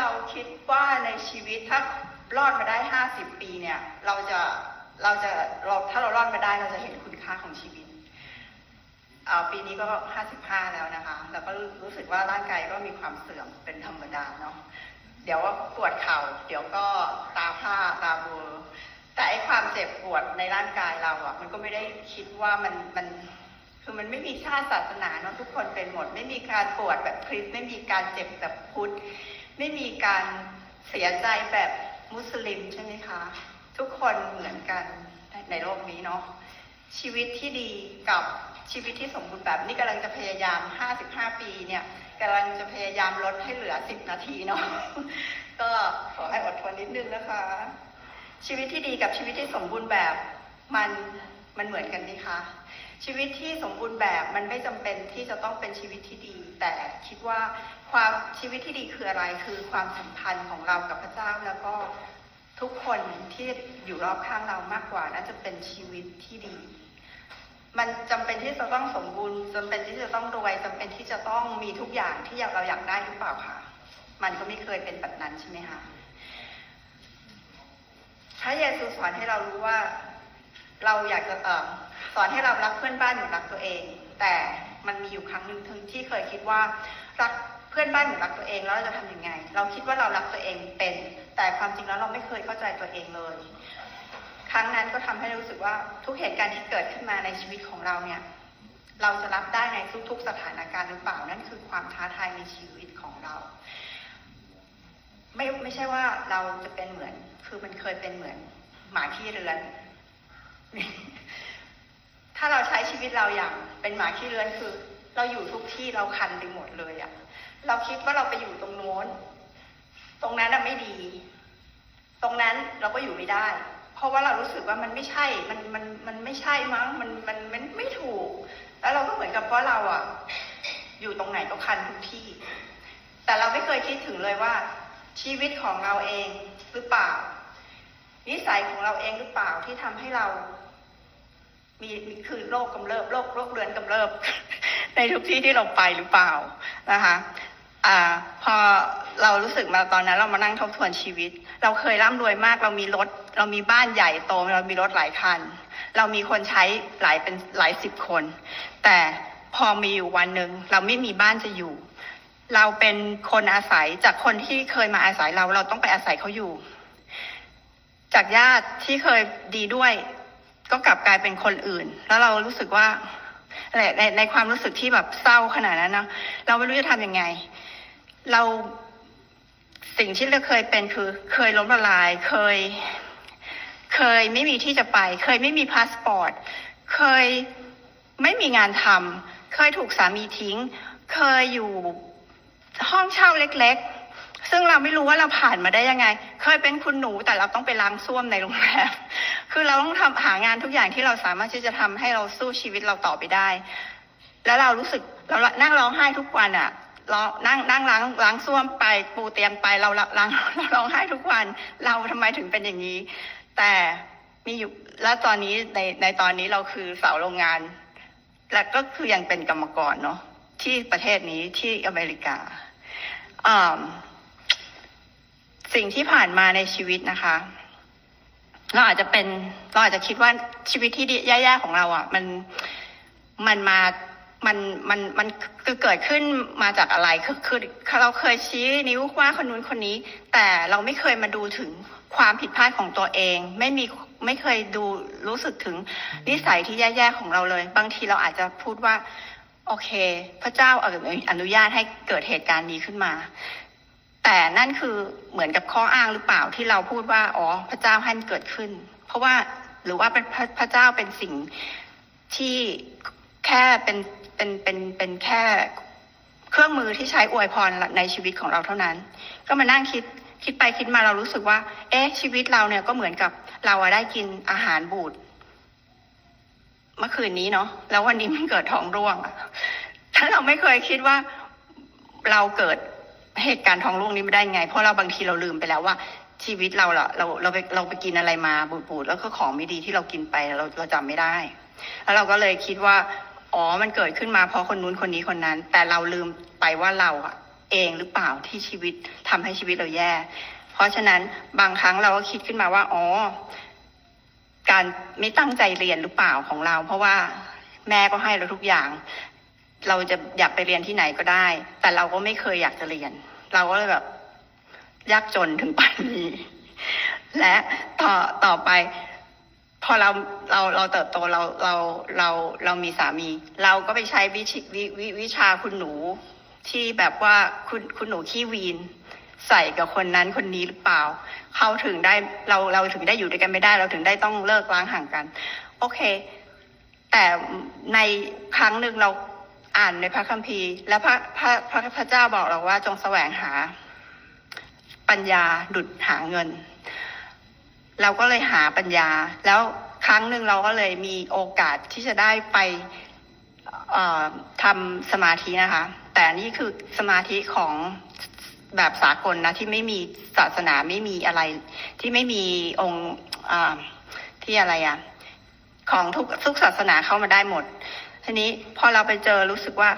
เราคิดว่าในชีวิตถ้ารอดมาได้ 50 ปีเนี่ย เราจะเราจะเราถ้าเรารอดมาได้เราจะเห็นคุณค่าของชีวิตเอ่อปีนี้ก็ 55 แล้วนะคะ แล้วก็รู้สึกว่าร่างกายก็มีความเสื่อมเป็นธรรมดาเนาะเดี๋ยวว่าปวดเข่าเดี๋ยวก็ตาผ้าตาเบลอแต่ไอความเจ็บปวดในร่างกายเราอะมันก็ไม่ได้คิดว่ามันมันคือมันไม่มีชาติศาสนาเนาะทุกคนเป็นหมด ไม่มีการปวดแบบคริสไม่มีการเจ็บแบบพุทธ ไม่มีการเสียใจแบบมุสลิมใช่ไหมคะ ทุกคนเหมือนกันในโลกนี้เนาะชีวิตที่ดีกับชีวิตที่สมบูรณ์แบบนี่กำลังจะพยายาม 55 ปีเนี่ยกำลังจะพยายามลดให้เหลือ 10 นาทีเนาะก็ขอให้อดทนนิดนึงนะคะ ชีวิตที่ดีกับชีวิตที่สมบูรณ์แบบมัน มันเหมือนกันไหมคะ ชีวิตที่สมบูรณ์แบบมันไม่จำเป็นที่จะต้องเป็นชีวิตที่ดี แต่คิดว่าความชีวิตที่ดีคืออะไรคือความสัมพันธ์ของเรากับพระเจ้าแล้วก็ทุกคนที่อยู่รอบข้างเรามากกว่าน่าจะเป็นชีวิตที่ดี มันจำเป็นที่จะต้องสมบูรณ์จำเป็นที่จะต้องรวยจำเป็นที่จะต้องมีทุกอย่างที่อยากเราอยากได้หรือเปล่าคะมันก็ไม่เคยเป็นแบบนั้นใช่ไหมคะพระเยซูสอนให้เรารู้ว่า เราอยากจะอสอนให้เรารักเพื่อนบ้านเหมือนรักตัวเอง แต่มันมีอยู่ครั้งหนึ่งที่เคยคิดว่ารักเพื่อนบ้านเหมือนรักตัวเองแล้วเราจะทำยังไง เราคิดว่าเรารักตัวเองเป็น แต่ความจริงแล้วเราไม่เคยเข้าใจตัวเองเลย ครั้งนั้นก็ทำให้รู้สึกว่าทุกเหตุการณ์ที่เกิดขึ้นมาในชีวิตของเราเนี่ยเราจะรับได้ในทุกๆสถานการณ์หรือเปล่านั่นคือความท้าทายในชีวิตของเรา ไม่ไม่ใช่ว่าเราจะเป็นเหมือน คือมันเคยเป็นเหมือนหมาขี้เรือน ถ้าเราใช้ชีวิตเราอย่างเป็นหมาขี้เรือนคือ เราอยู่ทุกที่เราคันไปหมดเลยอะเราคิดว่าเราไปอยู่ตรงโน้น ตรงนั้นอะไม่ดี ตรงนั้นเราก็อยู่ไม่ได้ เพราะว่าเรารู้สึกว่ามันไม่ใช่ มันมันมันไม่ใช่มั้ง มันมันมันไม่ถูก แล้วเราก็เหมือนกับว่าเราอะอยู่ตรงไหนก็คันทุกที่ แต่เราไม่เคยคิดถึงเลยว่า ชีวิตของเราเองหรือเปล่า นิสัยของเราเองหรือเปล่าที่ทำให้เรา มีคือโรคกำเริบโรคโรคเรื้อนกำเริบ ในทุกที่ที่เราไปหรือเปล่านะคะอ่าพอเรารู้สึกมาตอนนั้นเรามานั่งทบทวนชีวิต เราเคยร่ำรวยมาก เรามีรถ เรามีบ้านใหญ่โต เรามีรถหลายคัน เรามีคนใช้หลายเป็นหลายสิบคน แต่พอมีอยู่วันหนึ่งเราไม่มีบ้านจะอยู่ เราเป็นคนอาศัยจากคนที่เคยมาอาศัยเรา เราต้องไปอาศัยเขาอยู่ จากญาติที่เคยดีด้วย ก็กลับกลายเป็นคนอื่น แล้วเรารู้สึกว่าในในในความรู้สึกที่แบบเศร้าขนาดนั้นเนาะเราไม่รู้จะทำยังไง เราสิ่งที่เราเคยเป็นคือ เคยล้มละลาย เคย เคยไม่มีที่จะไป เคยไม่มีพาสปอร์ต เคยไม่มีงานทำเคยถูกสามีทิ้ง เคยอยู่ห้องเช่าเล็กๆ ซึ่งเราไม่รู้ว่าเราผ่านมาได้ยังไง เคยเป็นคุณหนูแต่เราต้องไปล้างส้วมในโรงแรม คือเราต้องทำหางานทุกอย่างที่เราสามารถที่จะทำให้เราสู้ชีวิตเราต่อไปได้ แล้วเรารู้สึกเรานั่งร้องไห้ทุกวันอะร้องนั่งนั่งล้างล้างส้วมไปปูเตียงไปเราล้างเราร้องไห้ทุกวัน เราทำไมถึงเป็นอย่างนี้ แต่มีอยู่แล้วตอนนี้ในในตอนนี้เราคือเสาโรงงาน และก็คือยังเป็นกรรมกรเนาะที่ประเทศนี้ที่อเมริกาอ่าสิ่งที่ผ่านมาในชีวิตนะคะ เราอาจจะเป็นเราอาจจะคิดว่าชีวิตที่แย่ๆของเราอะ มันมันมามันมันมันคือเกิดขึ้นมาจากอะไรคือคือเราเคยชี้นิ้วว่าคนนู้นคนนี้ แต่เราไม่เคยมาดูถึงความผิดพลาดของตัวเอง ไม่มีไม่เคยดูรู้สึกถึงนิสัยที่แย่ๆของเราเลย บางทีเราอาจจะพูดว่า โอเค พระเจ้าอนุญาตให้เกิดเหตุการณ์นี้ขึ้นมา แต่นั่นคือเหมือนกับข้ออ้างหรือเปล่าที่เราพูดว่าอ๋อพระเจ้าให้มันเกิดขึ้น เพราะว่าหรือว่าเป็นพระพระเจ้าเป็นสิ่งที่แค่เป็นเป็นเป็นเป็นแค่เครื่องมือที่ใช้อวยพรในชีวิตของเราเท่านั้น ก็มานั่งคิดคิดไปคิดมาเรารู้สึกว่า เอ๊ะชีวิตเราเนี่ยก็เหมือนกับเราได้กินอาหารบูดเมื่อคืนนี้เนาะแล้ววันนี้มันเกิดท้องร่วงถ้าเราไม่เคยคิดว่าเราเกิด เหตุการณ์ท้องร่วงนี้ไม่ได้ไง เพราะเราบางทีเราลืมไปแล้วว่า ชีวิตเราละเราเราไปเราไปกินอะไรมาบูดๆแล้วก็ของไม่ดีที่เรากินไปเราเราจำไม่ได้ แล้วเราก็เลยคิดว่าอ๋อมันเกิดขึ้นมาเพราะคนนู้นคนนี้คนนั้น แต่เราลืมไปว่าเราอะเองหรือเปล่าที่ชีวิตทำให้ชีวิตเราแย่ เพราะฉะนั้นบางครั้งเราก็คิดขึ้นมาว่าอ๋อการไม่ตั้งใจเรียนหรือเปล่าของเรา เพราะว่าแม่ก็ให้เราทุกอย่าง เราจะอยากไปเรียนที่ไหนก็ได้ แต่เราก็ไม่เคยอยากจะเรียน เราก็เลยแบบ ยากจนถึงป่านนี้ และต่อต่อไป พอเราเราเราเติบโตเราเราเราเรามีสามี เราก็ไปใช้วิชวิวิวิชาคุณหนูที่แบบว่าคุณคุณหนูขี้วีน ใส่กับคนนั้นคนนี้หรือเปล่า เขาถึงได้เราเราถึงได้อยู่ด้วยกันไม่ได้ เราถึงได้ต้องเลิกล้างห่างกัน โอเค แต่ในครั้งหนึ่งเรา อ่านในพระคัมภีร์ แล้วพระพระพระพระเจ้าบอกเราว่าจงแสวงหา ปัญญาดุดหาเงิน เราก็เลยหาปัญญา แล้วครั้งหนึ่งเราก็เลยมีโอกาสที่จะได้ไปทำสมาธินะคะ แต่นี่คือสมาธิของแบบสากลนะที่ไม่มีศาสนาไม่มีอะไร ที่ไม่มีองค์ที่อะไรอะของทุกทุกศาสนาเข้ามาได้หมด ทีนี้พอเราไปเจอรู้สึกว่า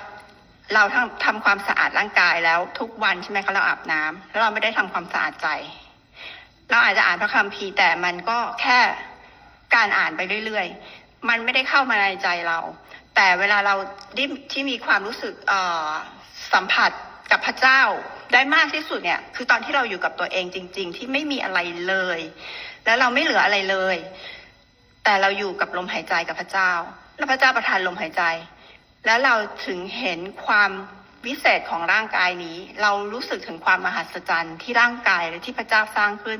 เราทำทำความสะอาดร่างกายแล้วทุกวันใช่ไหมคะเราอาบน้ำแล้วเราไม่ได้ทำความสะอาดใจ เราอาจจะอ่านพระคัมภีร์แต่มันก็แค่การอ่านไปเรื่อยๆ มันไม่ได้เข้ามาในใจเรา แต่เวลาเราที่มีความรู้สึกสัมผัสกับพระเจ้าได้มากที่สุดเนี่ย คือตอนที่เราอยู่กับตัวเองจริง ๆ ที่ไม่มีอะไรเลย แล้วเราไม่เหลืออะไรเลย แต่เราอยู่กับลมหายใจกับพระเจ้า แล้วพระเจ้าประทานลมหายใจ แล้วเราถึงเห็นความวิเศษของร่างกายนี้ เรารู้สึกถึงความมหัศจรรย์ที่ร่างกายและที่พระเจ้าสร้างขึ้น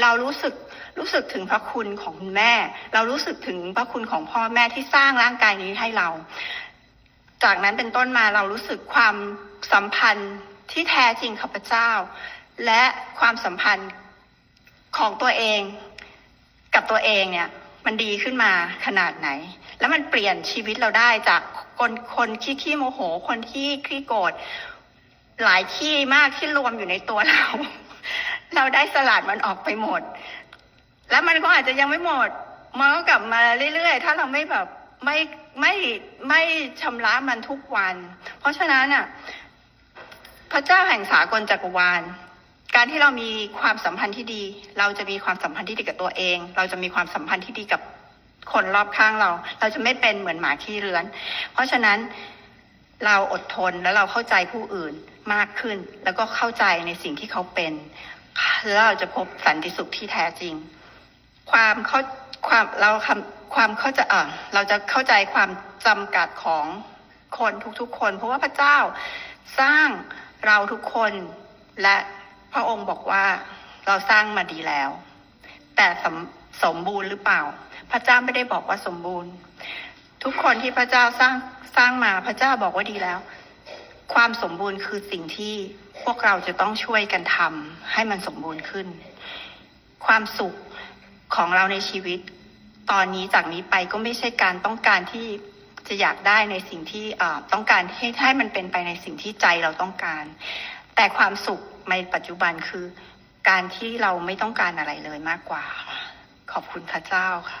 เรารู้สึกรู้สึกถึงพระคุณของคุณแม่ เรารู้สึกถึงพระคุณของพ่อแม่ที่สร้างร่างกายนี้ให้เรา จากนั้นเป็นต้นมาเรารู้สึกความสัมพันธ์ที่แท้จริงกับพระเจ้า และความสัมพันธ์ของตัวเอง กับตัวเองเนี่ย มันดีขึ้นมาขนาดไหน แล้วมันเปลี่ยนชีวิตเราได้จากคนคนขี้ขี้โมโห คนที่ขี้โกรธหลายขี้มากที่รวมอยู่ในตัวเรา เราได้สลัดมันออกไปหมด แล้วมันก็อาจจะยังไม่หมดมันก็กลับมาเรื่อยๆ ถ้าเราไม่แบบไม่ไม่ไม่ชำระมันทุกวัน เพราะฉะนั้นอะ พระเจ้าแห่งสากลจักรวาล การที่เรามีความสัมพันธ์ที่ดี เราจะมีความสัมพันธ์ที่ดีกับตัวเอง เราจะมีความสัมพันธ์ที่ดีกับคนรอบข้างเรา เราจะไม่เป็นเหมือนหมาขี้เรือน เพราะฉะนั้นเราอดทนแล้วเราเข้าใจผู้อื่นมากขึ้น แล้วก็เข้าใจในสิ่งที่เขาเป็นแล้วเราจะพบสันติสุขที่แท้จริง ความเข้าความเราคำความเข้าใจอ่าเราจะเข้าใจความจำกัดของคนทุกๆคน เพราะว่าพระเจ้าสร้างเราทุกคนและ พระองค์บอกว่าเราสร้างมาดีแล้ว แต่สมสมบูรณ์หรือเปล่า พระเจ้าไม่ได้บอกว่าสมบูรณ์ ทุกคนที่พระเจ้าสร้างสร้างมาพระเจ้าบอกว่าดีแล้ว ความสมบูรณ์คือสิ่งที่พวกเราจะต้องช่วยกันทำให้มันสมบูรณ์ขึ้น ความสุขของเราในชีวิต ตอนนี้จากนี้ไปก็ไม่ใช่การต้องการที่จะอยากได้ในสิ่งที่ต้องการให้ให้มันเป็นไปในสิ่งที่ใจเราต้องการ แต่ความสุข ในปัจจุบันคือ การที่เราไม่ต้องการอะไรเลยมากกว่า ขอบคุณพระเจ้าค่ะ